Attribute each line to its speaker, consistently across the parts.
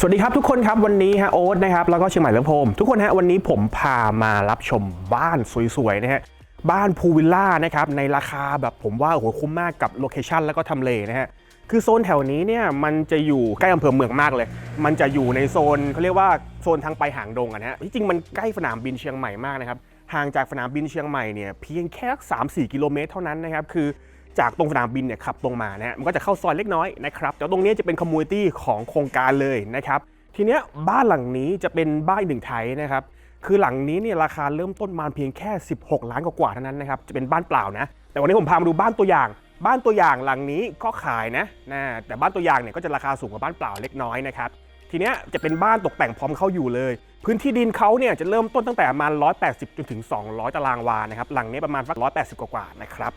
Speaker 1: สวัสดีครับทุกคนครับวันนี้ฮะโอ๊ตนะครับแล้วก็เชียงใหม่เลิฟโฮมทุกคนฮะวันนี้ผมพามารับชมบ้านสวยๆนะฮะบ้านพูลวิลล่านะครับในราคาแบบผมว่าโอ้โหคุ้มมากกับโลเคชันแล้วก็ทำเลนะฮะคือโซนแถวนี้เนี่ยมันจะอยู่ใกล้อำเภอเมืองมากเลย มันจะอยู่ในโซนเขาเรียกว่าโซนทางไปหางดงอะนะฮะที่จริงมันใกล้สนามบินเชียงใหม่มากนะครับห่างจากสนามบินเชียงใหม่เนี่ยเพียงแค่3-4กิโลเมตรเท่านั้นนะครับคือ จากตรงสนามบินเนี่ยขับตรงมานะฮะมันก็จะเข้าซอยเล็กน้อยนะครับแต่ตรงนี้จะเป็นคอมมูนิตี้ของโครงการเลยนะครับทีเนี้ยบ้านหลังนี้จะเป็นบ้านอีกหนึ่งไทยนะครับคือหลังนี้เนี่ยราคาเริ่มต้นมาเพียงแค่ 16 ล้านกว่าเท่านั้นนะครับจะเป็นบ้านเปล่านะ แต่วันนี้ผมพามาดูบ้านตัวอย่าง บ้านตัวอย่างหลังนี้ก็ขายนะนะแต่บ้านตัวอย่างเนี่ยก็จะราคาสูงกว่าบ้านเปล่าเล็กน้อยนะครับทีเนี้ยจะเป็นบ้านตกแต่งพร้อมเข้าอยู่เลย พื้นที่ดินเขาเนี่ยจะเริ่มต้นตั้งแต่ประมาณ 180 จนถึง 200 ตารางวานะครับหลังนี้ประมาณสัก180 กว่าๆนะครับ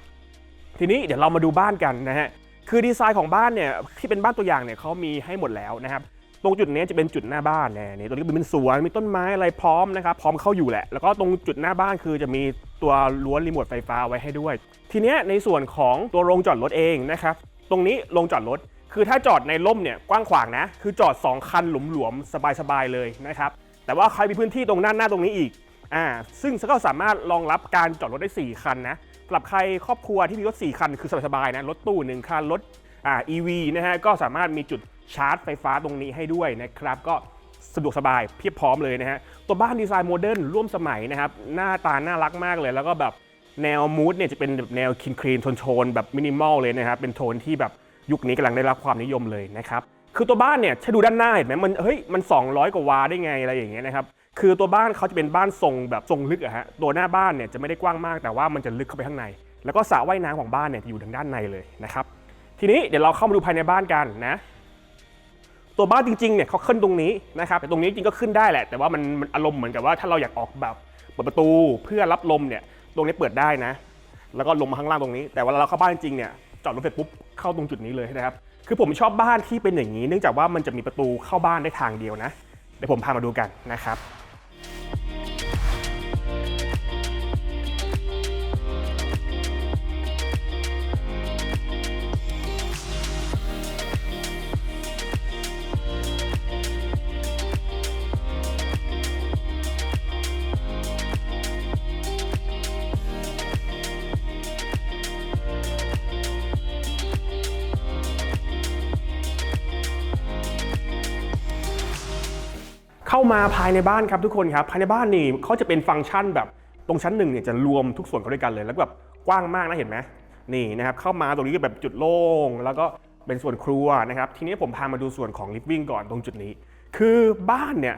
Speaker 1: ทีนี้เดี๋ยวเรามาดูบ้านกันนะฮะคือดีไซน์ของบ้านเนี่ยที่เป็นบ้านตัวอย่างเนี่ยเขามีให้หมดแล้วนะครับตรงจุดนี้จะเป็นจุดหน้าบ้านเนี่ยนี่ตรงนี้เป็นสวนมีต้นไม้อะไรพร้อมนะครับพร้อมเข้าอยู่แหละ แล้วก็ตรงจุดหน้าบ้านคือจะมีตัวรั้วรีโมทไฟฟ้าไว้ให้ด้วย ทีเนี้ยในส่วนของตัวโรงจอดรถเองนะครับตรงนี้โรงจอดรถคือถ้าจอดในร่มเนี่ยกว้างขวางนะ คือจอด 2 คันหลวมๆสบายๆเลยนะครับแต่ว่าใครมีพื้นที่ตรงหน้าหน้าตรงนี้อีกอ่าซึ่งก็สามารถรองรับการจอดรถได้ 4 คันนะ หรับใครครอบครัวที่มีรถ 4 คัน คือสบายๆนะ รถตู้ 1 คัน รถอ่า EV นะฮะ ก็สามารถมีจุดชาร์จไฟฟ้าตรงนี้ให้ด้วยนะครับ ก็สะดวกสบายเพียบพร้อมเลยนะฮะ ตัวบ้านดีไซน์โมเดิร์นร่วมสมัยนะครับ หน้าตาน่ารักมากเลย แล้วก็แบบแนวมูดเนี่ยจะเป็นแบบแนวคินครีนโทนๆแบบมินิมอลเลยนะครับ เป็นโทนที่แบบยุคนี้กำลังได้รับความนิยมเลยนะครับ คือตัวบ้านเนี่ยถ้าดูด้านหน้าเห็นไหมมันเฮ้ยมัน 200 กว่าวาได้ไงอะไรอย่างเงี้ยนะครับ คือตัวบ้านเขาจะเป็นบ้านทรงแบบทรงลึกอะฮะตัวหน้าบ้านเนี่ยจะไม่ได้กว้างมากแต่ว่ามันจะลึกเข้าไปข้างใน แล้วก็สระว่ายน้ำของบ้านเนี่ยจะอยู่ทางด้านในเลยนะครับทีนี้เดี๋ยวเราเข้ามาดูภายในบ้านกันนะตัวบ้านจริงๆเนี่ยเขาขึ้นตรงนี้นะครับแต่ตรงนี้จริงก็ขึ้นได้แหละ แต่ว่ามันมันอารมณ์เหมือนกับว่าถ้าเราอยากออกแบบเปิดประตูเพื่อรับลมเนี่ยตรงนี้เปิดได้นะ แล้วก็ลงมาข้างล่างตรงนี้ แต่เวลาเราเข้าบ้านจริงๆเนี่ยจอดรถเสร็จปุ๊บเข้าตรงจุดนี้เลยนะครับคือผมชอบบ้านที่เป็นอย่างนี้ เนื่องจากว่ามันจะมีประตูเข้าบ้านได้ทางเดียวนะเดี๋ยวผมพามาดูกันนะครับ มาภายในบ้านครับทุกคนครับ ภายในบ้านนี่เขาจะเป็นฟังก์ชันแบบตรงชั้นหนึ่งเนี่ยจะรวมทุกส่วนเข้าด้วยกันเลย แล้วแบบกว้างมากนะเห็นไหมนี่นะครับเข้ามาตรงนี้ก็แบบจุดโล่งแล้วก็เป็นส่วนครัวนะครับ ทีนี้ผมพามาดูส่วนของลิฟวิ่งก่อนตรงจุดนี้ คือบ้านเนี่ย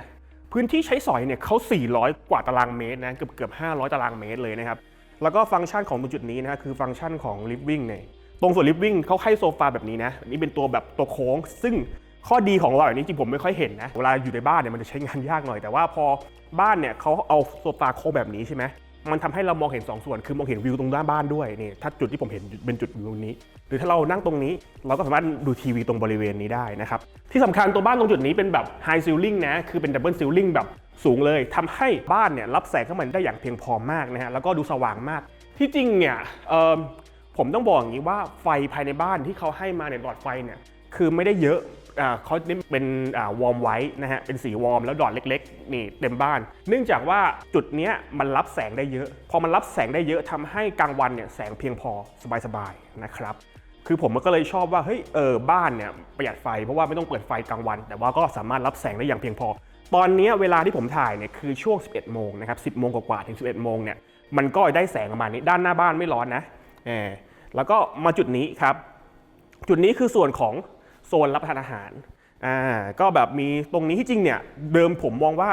Speaker 1: พื้นที่ใช้สอยเนี่ยเขา 400 กว่าตารางเมตรนะเกือบเกือบ 500 ตารางเมตรเลยนะครับ แล้วก็ฟังก์ชันของตรงจุดนี้นะฮะคือฟังก์ชันของลิฟวิ่งเนี่ยตรงส่วนลิฟวิ่งเขาให้โซฟาแบบนี้นะอันนี้เป็นตัวแบบตัวโค้ง ซึ่ง ข้อดีของเราอย่างนี้จริงผมไม่ค่อยเห็นนะ เวลาอยู่ในบ้านเนี่ยมันจะใช้งานยากหน่อย แต่ว่าพอบ้านเนี่ยเขาเอาโซฟาโคแบบนี้ใช่ไหมมันทำให้เรามองเห็นสองส่วน คือมองเห็นวิวตรงด้านบ้านด้วยนี่ถ้าจุดที่ผมเห็นเป็นจุดวิวนี้ หรือถ้าเรานั่งตรงนี้ เราก็สามารถดูทีวีตรงบริเวณนี้ได้นะครับ ที่สำคัญตัวบ้านตรงจุดนี้เป็นแบบไฮซิลลิงนะ คือเป็นดับเบิลซิลลิงแบบสูงเลยทำให้บ้านเนี่ยรับแสงเข้ามาได้อย่างเพียงพอมากนะฮะ แล้วก็ดูสว่างมาก ที่จริงเนี่ยเออผมต้องบอกอย่างนี้ว่าไฟภายในบ้านที่เขาให้มาในยหลอดไฟเนี่ยคือไม่ได้เยอะ เขาเน้นเป็นวอร์มไว้นะฮะ เป็นสีวอร์มแล้วดอดเล็กๆ นี่เต็มบ้าน เนื่องจากว่าจุดนี้มันรับแสงได้เยอะ พอมันรับแสงได้เยอะทำให้กลางวันเนี่ยแสงเพียงพอสบายๆนะครับคือผมก็เลยชอบว่าเฮ้ยเออบ้านเนี่ยประหยัดไฟเพราะว่าไม่ต้องเปิดไฟกลางวัน แต่ว่าก็สามารถรับแสงได้อย่างเพียงพอ ตอนนี้เวลาที่ผมถ่ายเนี่ยคือช่วง 11 โมงนะครับ 10 โมงกว่าๆถึง 11 โมงเนี่ยมันก็ได้แสงประมาณนี้ด้านหน้าบ้านไม่ร้อนนะเออแล้วก็มาจุดนี้ครับ จุดนี้คือส่วนของ โซนรับประทานอาหารอ่าก็แบบมีตรงนี้ที่จริงเนี่ยเดิมผมมองว่า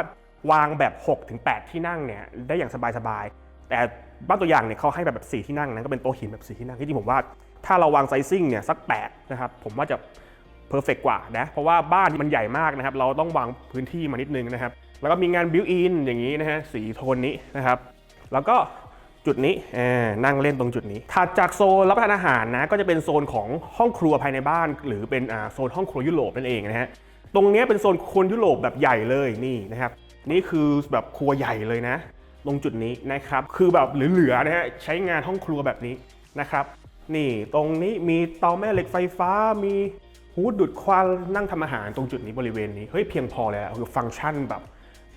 Speaker 1: วางแบบ 6-8 ที่นั่งเนี่ยได้อย่างสบายๆ แต่บ้านตัวอย่างเนี่ยเขาให้แบบแบบ 4 ที่นั่งนะก็เป็นโต๊ะหินแบบ 4 ที่นั่งที่จริงผมว่าถ้าเราวางไซซิ่งเนี่ยสัก 8 นะครับ ผมว่าจะเพอร์เฟกกว่านะ เพราะว่าบ้านมันใหญ่มากนะครับ เราต้องวางพื้นที่มานิดนึงนะครับ แล้วก็มีงานบิวอินอย่างนี้นะฮะสีโทนนี้นะครับ แล้วก็ จุดนี้นั่งเล่นตรงจุดนี้ถัดจากโซนรับประทานอาหารนะก็จะเป็นโซนของห้องครัวภายในบ้าน หรือเป็นโซนห้องครัวยุโรปนั่นเองนะฮะตรงนี้เป็นโซนครัวยุโรปแบบใหญ่เลยนี่นะครับนี่คือแบบครัวใหญ่เลยนะ ตรงจุดนี้นะครับคือแบบเหลือๆนะฮะใช้งานห้องครัวแบบนี้นะครับ นี่ตรงนี้มีเตาแม่เหล็กไฟฟ้ามีฮูดดูดควันนั่งทำอาหารตรงจุดนี้บริเวณนี้เฮ้ยเพียงพอเลยอะคือฟังก์ชันแบบ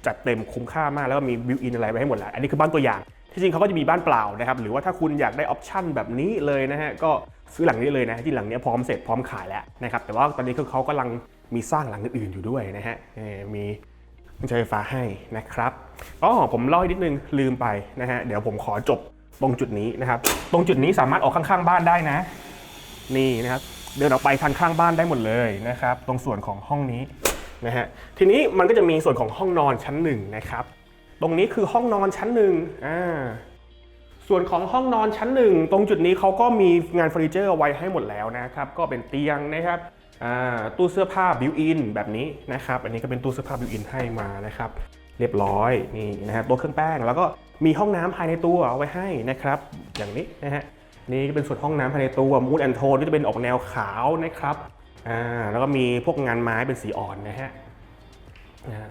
Speaker 1: จัดเต็มคุ้มค่ามากแล้วก็มีบิวอินอะไรไว้ให้หมดแล้วอันนี้คือบ้านตัวอย่าง ที่จริงเขาก็จะมีบ้านเปล่านะครับ หรือว่าถ้าคุณอยากได้ออปชั่นแบบนี้เลยนะฮะ ก็ซื้อหลังนี้เลยนะ ที่หลังนี้พร้อมเสร็จพร้อมขายแล้วนะครับ แต่ว่าตอนนี้คือเขากำลังมีสร้างหลังอื่นๆอยู่ด้วยนะฮะ มีใช้ไฟฟ้าให้นะครับอ๋อผมเล่าให้นิดนึงลืมไปนะฮะ เดี๋ยวผมขอจบตรงจุดนี้นะครับ ตรงจุดนี้สามารถออกข้างๆ บ้านได้นะ นี่นะครับ เดินออกไปทางข้างบ้านได้หมดเลยนะครับ ตรงส่วนของห้องนี้นะฮะ ทีนี้มันก็จะมีส่วนของห้องนอนชั้นหนึ่งนะครับ ตรงนี้คือห้องนอนชั้นหนึ่งอ่าส่วนของห้องนอนชั้นหนึ่งตรงจุดนี้เขาก็มีงานเฟอร์นิเจอร์ไว้ให้หมดแล้วนะครับ ก็เป็นเตียงนะครับอ่าตู้เสื้อผ้าบิวอินแบบนี้นะครับ อันนี้ก็เป็นตู้เสื้อผ้าบิวอินให้มานะครับ เรียบร้อยนี่นะฮะตัวเครื่องแป้ง แล้วก็มีห้องน้ำภายในตัวเอาไว้ให้นะครับ อย่างนี้นะฮะนี่ก็เป็นส่วนห้องน้ำภายในตัวมูดแอนโทนก็จะเป็นออกแนวขาวนะครับอ่าแล้วก็มีพวกงานไม้เป็นสีอ่อนนะฮะนะ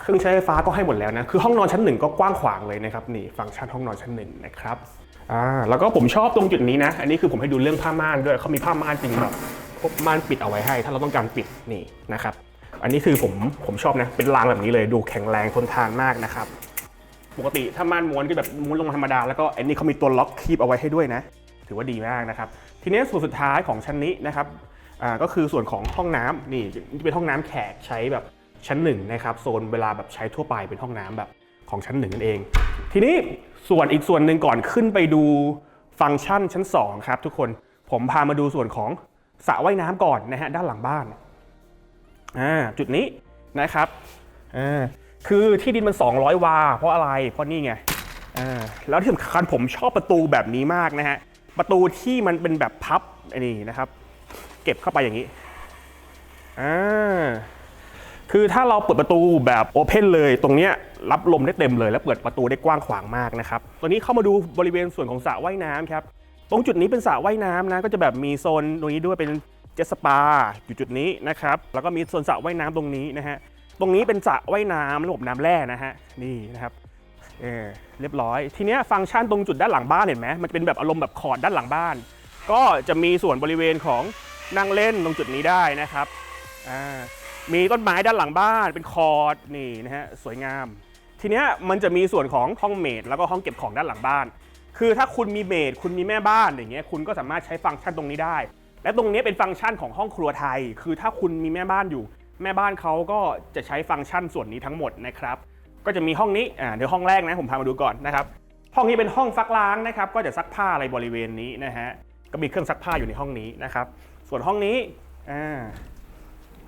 Speaker 1: เครื่องใช้ไฟฟ้าก็ให้หมดแล้วนะ คือห้องนอนชั้นหนึ่งก็กว้างขวางเลยนะครับนี่ฟังก์ชันห้องนอนชั้นหนึ่งนะครับอ่าแล้วก็ผมชอบตรงจุดนี้นะ อันนี้คือผมให้ดูเรื่องผ้าม่านด้วยเขามีผ้าม่านจริงแบบพวกม่านปิดเอาไว้ให้ ถ้าเราต้องการปิดนี่นะครับ อันนี้คือผมผมชอบนะเป็นรางแบบนี้เลยดูแข็งแรงทนทานมากนะครับปกติถ้าม่านม้วนก็แบบม้วนลงมาธรรมดาแล้วก็อันนี้เขามีตัวล็อกคีบเอาไว้ให้ด้วยนะ ถือว่าดีมากนะครับ ทีนี้ส่วนสุดท้ายของชั้นนี้นะครับอ่าก็คือส่วนของห้องน้ำนี่เป็นห้องน้ำแขกใช้แบบ ชั้นหนึ่งนะครับโซนเวลาแบบใช้ทั่วไปเป็นห้องน้ำแบบของชั้นหนึ่งนั่นเอง ทีนี้ส่วนอีกส่วนหนึ่งก่อนขึ้นไปดูฟังก์ชันชั้น2ครับทุกคนผมพามาดูส่วนของสระว่ายน้ำก่อนนะฮะด้านหลังบ้านอ่าจุดนี้นะครับอ่าคือที่ดินมัน 200 วา เพราะอะไรเพราะนี่ไงอ่าแล้วที่สำคัญผมชอบประตูแบบนี้มากนะฮะประตูที่มันเป็นแบบพับไอ้นี่นะครับ เก็บเข้าไปอย่างนี้อ่า คือถ้าเราเปิดประตูแบบโอเพนเลยตรงเนี้ยรับลมได้เต็มเลย แล้วเปิดประตูได้กว้างขวางมากนะครับตัวนี้เข้ามาดูบริเวณส่วนของสระว่ายน้ำครับตรงจุดนี้เป็นสระว่ายน้ำนะก็จะแบบมีโซนตรงนี้ด้วยเป็นเจสปาอยู่จุดนี้นะครับแล้วก็มีโซนสระว่ายน้ำตรงนี้นะฮะตรงนี้เป็นสระว่ายน้ำระบบน้ำแร่นะฮะนี่นะครับเออเรียบร้อย ทีเนี้ยฟังก์ชันตรงจุดด้านหลังบ้านเห็นไหมมันจะเป็นแบบอารมณ์แบบคอร์ดด้านหลังบ้าน ก็จะมีส่วนบริเวณของนั่งเล่นตรงจุดนี้ได้นะครับอ่า มีต้นไม้ด้านหลังบ้านเป็นคอร์ดนี่นะฮะสวยงาม ทีเนี้ยมันจะมีส่วนของห้องเมดแล้วก็ห้องเก็บของด้านหลังบ้าน คือถ้าคุณมีเมดคุณมีแม่บ้านอย่างเงี้ยคุณก็สามารถใช้ฟังก์ชันตรงนี้ได้ และตรงนี้เป็นฟังก์ชันของห้องครัวไทย คือถ้าคุณมีแม่บ้านอยู่ แม่บ้านเขาก็จะใช้ฟังก์ชันส่วนนี้ทั้งหมดนะครับก็จะมีห้องนี้อ่าเดี๋ยวห้องแรกนะผมพามาดูก่อนนะครับห้องนี้เป็นห้องซักล้างนะครับก็จะซักผ้าอะไรบริเวณนี้นะฮะก็มีเครื่องซักผ้าอยู่ในห้องนี้นะครับส่วนห้องนี้อ่า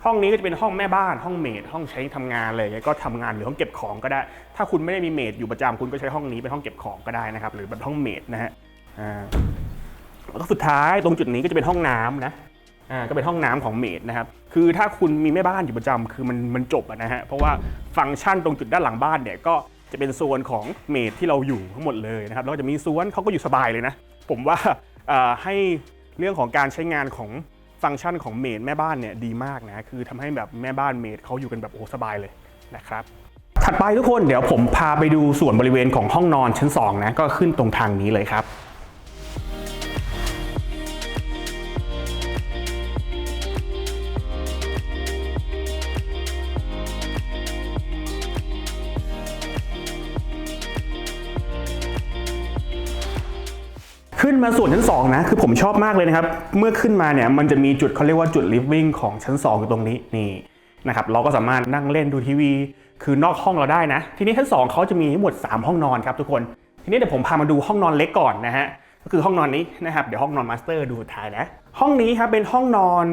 Speaker 1: ห้องนี้ก็จะเป็นห้องแม่บ้านห้องเมดห้องใช้ทำงานเลยก็ทำงานหรือห้องเก็บของก็ได้ ถ้าคุณไม่ได้มีเมดอยู่ประจำคุณก็ใช้ห้องนี้เป็นห้องเก็บของก็ได้นะครับ หรือเป็นห้องเมดนะฮะแล้วก็สุดท้ายตรงจุดนี้ก็จะเป็นห้องน้ำนะอ่าก็เป็นห้องน้ำของเมดนะครับ คือถ้าคุณมีแม่บ้านอยู่ประจำคือมันมันจบอะนะฮะ เพราะว่าฟังก์ชันตรงจุดด้านหลังบ้านเนี่ยก็จะเป็นโซนของเมดที่เราอยู่ทั้งหมดเลยนะครับ แล้วก็จะมีสวนเขาก็อยู่สบายเลยนะ ผมว่าอ่าให้เรื่องของการใช้งานของ ฟังก์ชันของเมดแม่บ้านเนี่ยดีมากนะคือทำให้แบบแม่บ้านเมดเขาอยู่กันแบบโอ้สบายเลยนะครับถัดไปทุกคนเดี๋ยวผมพาไปดูส่วนบริเวณของห้องนอนชั้น2นะก็ขึ้นตรงทางนี้เลยครับ ขึ้นมาส่วนชั้น 2 นะ คือผมชอบมากเลยนะครับ เมื่อขึ้นมาเนี่ยมันจะมีจุดเขาเรียกว่าจุด living ของชั้น 2 อยู่ตรงนี้นี่นะครับเราก็สามารถนั่งเล่นดูทีวี คือนอกห้องเราได้นะ ทีนี้ชั้น 2 เขาจะมีทั้งหมด 3 ห้องนอนครับทุกคน ทีนี้เดี๋ยวผมพามาดูห้องนอนเล็กก่อนนะฮะก็คือห้องนอนนี้นะครับเดี๋ยวห้องนอนมาสเตอร์ดูท้ายนะห้องนี้ครับเป็นห้องนอน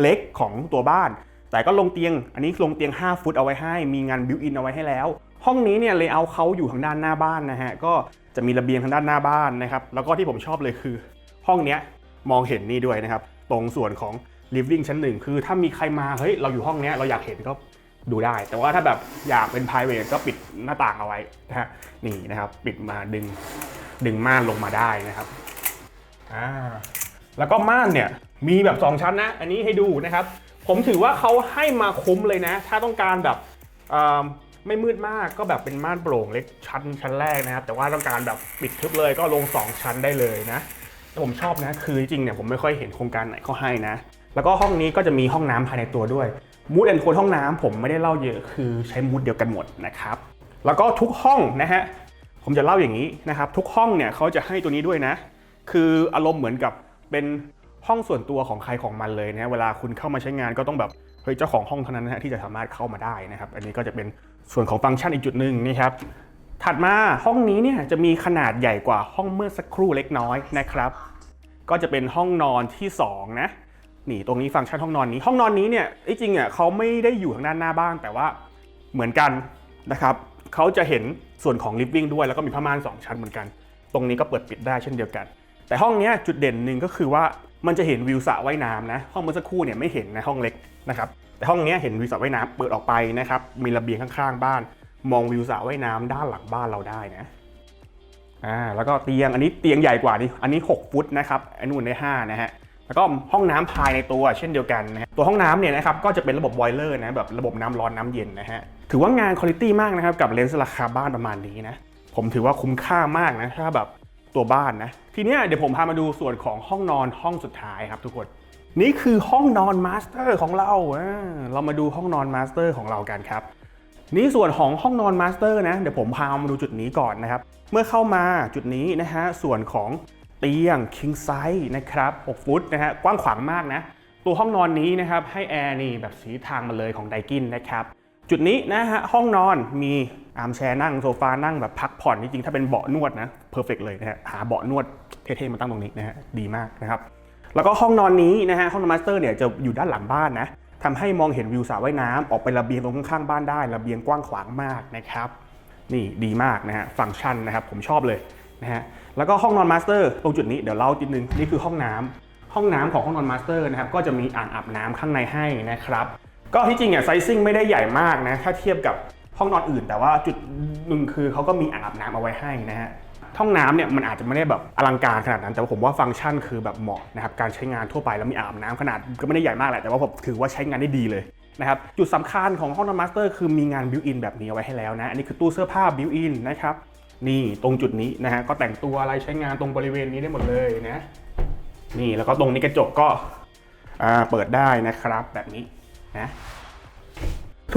Speaker 1: เล็กของตัวบ้าน แต่ก็ลงเตียง อันนี้ลงเตียง 5 ฟุตเอาไว้ให้ มีงานบิวอินเอาไว้ให้แล้ว ห้องนี้เนี่ยเลเยอร์เขาอยู่ทางด้านหน้าบ้านนะฮะก็จะมีระเบียงทางด้านหน้าบ้านนะครับแล้วก็ที่ผมชอบเลยคือ ห้องเนี้ยมองเห็นนี่ด้วยนะครับตรงส่วนของ living ชั้นหนึ่งคือถ้ามีใครมาเฮ้ยเราอยู่ห้องเนี้ยเราอยากเห็นก็ดูได้ แต่ว่าถ้าแบบอยากเป็น private ก็ปิดหน้าต่างเอาไว้นะฮะนี่นะครับปิดมาดึงดึงม่านลงมาได้นะครับอ่าแล้วก็ม่านเนี่ยมีแบบ 2 ชั้นนะ อันนี้ให้ดูนะครับ ผมถือว่าเขาให้มาคุ้มเลยนะ ถ้าต้องการแบบอ่อ ไม่มืดมากก็แบบเป็นม่านโปร่งเล็กชั้นชั้นแรกนะครับ แต่ว่าต้องการแบบปิดทึบเลยก็ลง 2 ชั้นได้เลยนะแต่ผมชอบนะคือจริงๆเนี่ยผมไม่ค่อยเห็นโครงการไหนเขาให้นะ แล้วก็ห้องนี้ก็จะมีห้องน้ำภายในตัวด้วยมูดแอนโทนห้องน้ำผมไม่ได้เล่าเยอะคือใช้มูดเดียวกันหมดนะครับแล้วก็ทุกห้องนะฮะผมจะเล่าอย่างนี้นะครับ ทุกห้องเนี่ยเขาจะให้ตัวนี้ด้วยนะ คืออารมณ์เหมือนกับเป็นห้องส่วนตัวของใครของมันเลยนะเวลาคุณเข้ามาใช้งานก็ต้องแบบ เฮ้ยเจ้าของห้องเท่านั้นนะฮะที่จะสามารถเข้ามาได้นะครับ อันนี้ก็จะเป็นส่วนของฟังก์ชันอีกจุดหนึ่งนะครับถัดมาห้องนี้เนี่ยจะมีขนาดใหญ่กว่าห้องเมื่อสักครู่เล็กน้อยนะครับ ก็จะเป็นห้องนอนที่สองนะนี่ตรงนี้ฟังก์ชันห้องนอนนี้ ห้องนอนนี้เนี่ยจริงๆอะเขาไม่ได้อยู่ทางด้านหน้าบ้านแต่ว่าเหมือนกันนะครับเขาจะเห็นส่วนของลิฟวิ่งด้วยแล้วก็มีผ้าม่านสองชั้นเหมือนกัน ตรงนี้ก็เปิดปิดได้เช่นเดียวกัน แต่ห้องนี้จุดเด่นหนึ่งก็คือว่ามันจะเห็นวิวสระว่ายน้ำนะห้องเมื่อสักครู่เนี่ยไม่เห็นนะห้องเล็ก นะครับแต่ห้องนี้เห็นวิวสระว่ายน้ำเปิดออกไปนะครับมีระเบียงข้างๆ บ้าน มองวิวสระว่ายน้ำด้านหลังบ้านเราได้นะอ่าแล้วก็เตียงอันนี้เตียงใหญ่กว่านี่อันนี้ 6 ฟุตนะครับอันนู้นได้5นะฮะแล้วก็ห้องน้ำภายในตัวเช่นเดียวกันนะฮะตัวห้องน้ำเนี่ยนะครับก็จะเป็นระบบบอยเลอร์นะแบบระบบน้ำร้อนน้ำเย็นนะฮะถือว่างานคุณภาพมากนะครับกับเลนส์ราคาบ้านประมาณนี้นะผมถือว่าคุ้มค่ามากนะถ้าแบบตัวบ้านนะทีนี้เดี๋ยวผมพามาดูส่วนของห้องนอนห้องสุดท้ายครับทุกคน นี่คือห้องนอนมาสเตอร์ของเรา เรามาดูห้องนอนมาสเตอร์ของเรากันครับ นี่ส่วนของห้องนอนมาสเตอร์นะ เดี๋ยวผมพามาดูจุดนี้ก่อนนะครับ เมื่อเข้ามาจุดนี้นะฮะ ส่วนของเตียง king size นะครับ 6 ฟุตนะฮะ กว้างขวางมากนะ ตัวห้องนอนนี้นะครับ ให้แอร์นี่แบบสีทางมาเลยของไดกินนะครับ จุดนี้นะฮะ ห้องนอนมีอาร์มแชร์นั่งโซฟานั่งแบบพักผ่อนจริงๆถ้าเป็นเบาะนวดนะเพอร์เฟกเลยนะฮะ หาเบาะนวดเท่ๆมาตั้งตรงนี้นะฮะ ดีมากนะครับ แล้วก็ห้องนอนนี้นะฮะห้องนอนมาสเตอร์เนี่ยจะอยู่ด้านหลังบ้านนะทำให้มองเห็นวิวสระว่ายน้ำออกไประเบียงตรงข้างๆบ้านได้ ระเบียงกว้างขวางมากนะครับ นี่ดีมากนะฮะฟังก์ชันนะครับผมชอบเลยนะฮะแล้วก็ห้องนอนมาสเตอร์ตรงจุดนี้เดี๋ยวเล่าจิดนึงนี่คือห้องน้ำห้องน้ำของห้องนอนมาสเตอร์นะครับก็จะมีอ่างอาบน้ำข้างในให้นะครับก็ที่จริงอะไซซิ่งไม่ได้ใหญ่มากนะถ้าเทียบกับห้องนอนอื่น แต่ว่าจุดหนึ่งคือเขาก็มีอ่างอาบน้ำเอาไว้ให้นะฮะ ห้องน้ำเนี่ยมันอาจจะไม่ได้แบบอลังการขนาดนั้น แต่ว่าผมว่าฟังก์ชันคือแบบเหมาะนะครับการใช้งานทั่วไปแล้วมีอาบน้ำขนาดก็ไม่ได้ใหญ่มากแหละแต่ว่าผมถือว่าใช้งานได้ดีเลยนะครับจุดสำคัญของห้องนอนมาสเตอร์คือมีงานบิวอินแบบนี้เอาไว้ให้แล้วนะ อันนี้คือตู้เสื้อผ้าบิวอินนะครับนี่ตรงจุดนี้นะฮะก็แต่งตัวอะไรใช้งานตรงบริเวณนี้ได้หมดเลยนะนี่แล้วก็ตรงนี้กระจกก็อ่าเปิดได้นะครับแบบนี้นะ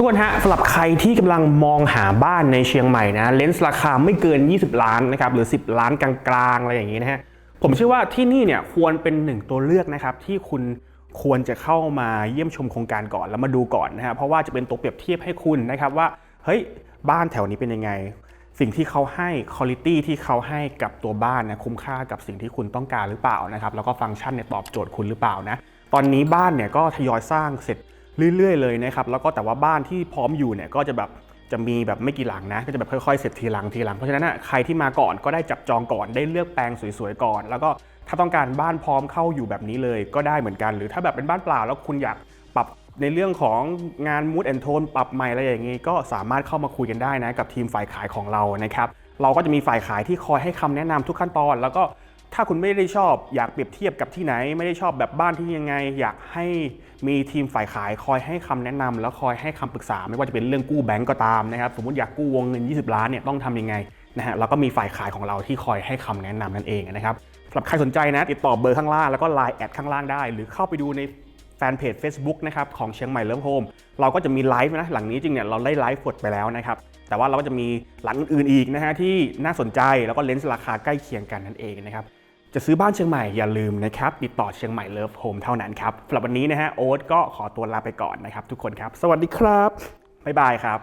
Speaker 1: ทุกคนฮะสำหรับใครที่กำลังมองหาบ้านในเชียงใหม่นะเลนส์ราคาไม่เกิน 20 ล้านนะครับหรือ 10 ล้านกลางๆอะไรอย่างนี้นะฮะผมเชื่อว่าที่นี่เนี่ยควรเป็นหนึ่งตัวเลือกนะครับที่คุณควรจะเข้ามาเยี่ยมชมโครงการก่อนแล้วมาดูก่อนนะฮะเพราะว่าจะเป็นตัวเปรียบเทียบให้คุณนะครับว่าเฮ้ยบ้านแถวนี้เป็นยังไง สิ่งที่เขาให้คุณภาพที่เขาให้กับตัวบ้านนะคุ้มค่ากับสิ่งที่คุณต้องการหรือเปล่านะครับแล้วก็ฟังก์ชันเนี่ยตอบโจทย์คุณหรือเปล่านะตอนนี้บ้านเนี่ยก็ทยอยสร้างเสร็จ เรื่อยๆเลยนะครับแล้วก็แต่ว่าบ้านที่พร้อมอยู่เนี่ยก็จะแบบจะมีแบบไม่กี่หลังนะ ก็จะแบบค่อยๆเสร็จทีหลังทีหลังเพราะฉะนั้นนะใครที่มาก่อนก็ได้จับจองก่อนได้เลือกแปลงสวยๆก่อน แล้วก็ถ้าต้องการบ้านพร้อมเข้าอยู่แบบนี้เลยก็ได้เหมือนกัน หรือถ้าแบบเป็นบ้านเปล่าแล้วคุณอยากปรับในเรื่องของงานมูดแอนโทนปรับใหม่อะไรอย่างนี้ ก็สามารถเข้ามาคุยกันได้นะกับทีมฝ่ายขายของเรานะครับเราก็จะมีฝ่ายขายที่คอยให้คำแนะนำทุกขั้นตอน แล้วก็ ถ้าคุณไม่ได้ชอบอยากเปรียบเทียบกับที่ไหน ไม่ได้ชอบแบบบ้านที่ยังไง อยากให้มีทีมฝ่ายขายคอยให้คำแนะนำแล้วคอยให้คำปรึกษา ไม่ว่าจะเป็นเรื่องกู้แบงก์ก็ตามนะครับสมมติอยากกู้วงเงิน 20 ล้านเนี่ยต้องทำยังไงนะฮะแล้วก็มีฝ่ายขายของเราที่คอยให้คำแนะนำนั่นเองนะครับสำหรับใครสนใจนะติดต่อเบอร์ข้างล่างแล้วก็ Line แอดข้างล่างได้ หรือเข้าไปดูในแฟนเพจ Facebook นะครับของเชียงใหม่เลิฟโฮมเราก็จะมีไลฟ์นะหลังนี้จริงเนี่ยเราได้ไลฟ์สดไปแล้วนะครับแต่ว่าเราก็จะมีหลังอื่นๆอีกนะฮะที่น่าสนใจแล้วก็เลนส์ราคาใกล้เคียงกันนั่นเองนะครับ จะซื้อบ้านเชียงใหม่อย่าลืมนะครับ ติดต่อเชียงใหม่เลิฟโฮมเท่านั้นครับสำหรับวันนี้นะฮะโอ๊ตก็ขอตัวลาไปก่อนนะครับทุกคนครับ สวัสดีครับ บ๊ายบายครับ